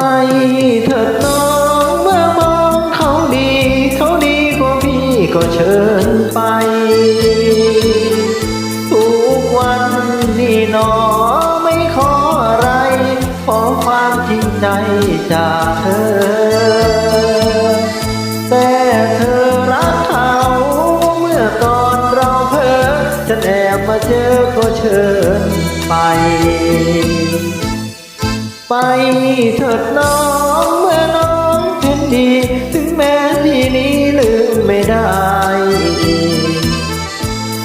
ไปเถิดน้องเมื่อมองเขาดี เขาดีกว่าพี่ก็เชิญไป ทุกวันนี่หนอไม่ขออะไร ขอความจริงใจจากเธอ แต่เธอรักเขาเมื่อตอนเราเพ้อฉันแอบมาเจอก็เชิญไป ไปเถิดน้องเมื่อน้องเห็นดี ถึงแม้ที่นี้ลืมไม่ได้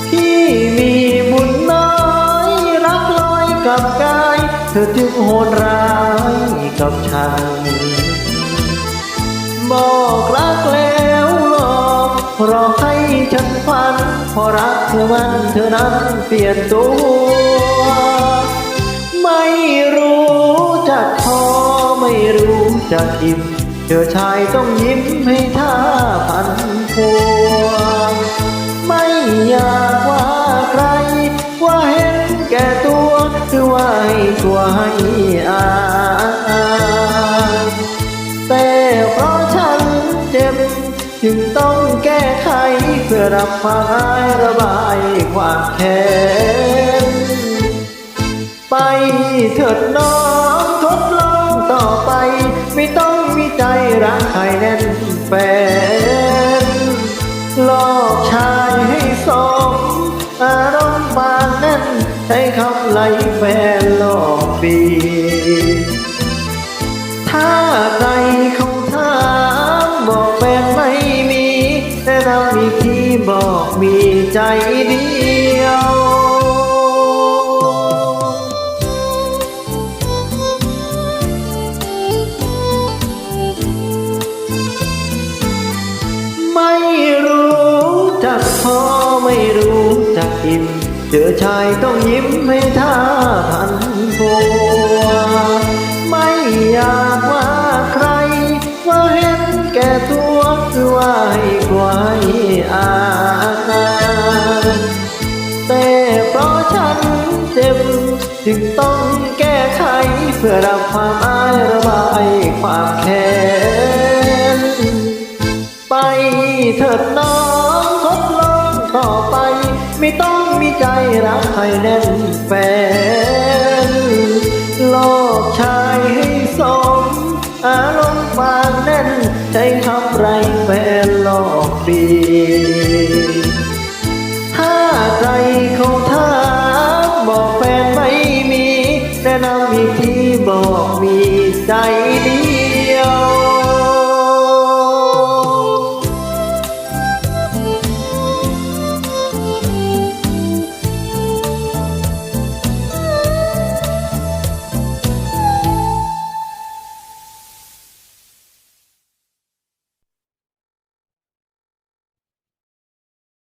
พี่มีบุญน้อยรักลอยกับกาย เธอจึงโหดร้ายกับฉันบอกรักแล้วหลอกรอให้ฉันฝัน พอรักเธอมันเธอนั้นเปลี่ยนตัวไม่ รู้จักอิ่มเจอชายต้องยิ้มให้ท่าพันพวงไม่อยากว่าใคร ว่าเห็นแก่ตัวหรือว่าให้ตัวให้อาแต่เพราะฉันเจ็บจึงต้องแก้ไขเพื่อรับความายระบายความแค้นไปเถิดน้องทดล ไป ไม่ต้องมีใจรักใครแน่นแฟนหลอกชายให้สมอารมณ์บางนั้นใช้คำไหลแฟนหลอกปีถ้าใครเขาถามบอกแฟนไม่มี แต่เรามีที่บอกมีใจเดียว รักพอไม่รู้จักอิ่มเจอชายต้องยิ้มให้ท่าพันโบไม่อยากว่าใคร ว่าเห็นแก่ตัวคือว่าให้กว่าให้อาแต่เพราะฉันเจ็บจึงต้องแก้ไขเพื่อรับความอายระบายความแค้นไปเถิดน้อง ต่อไป ไม่ต้องมีใจรักใครแน่นแฟนลอกชายให้สมอารมณ์บางแน่นใจเขา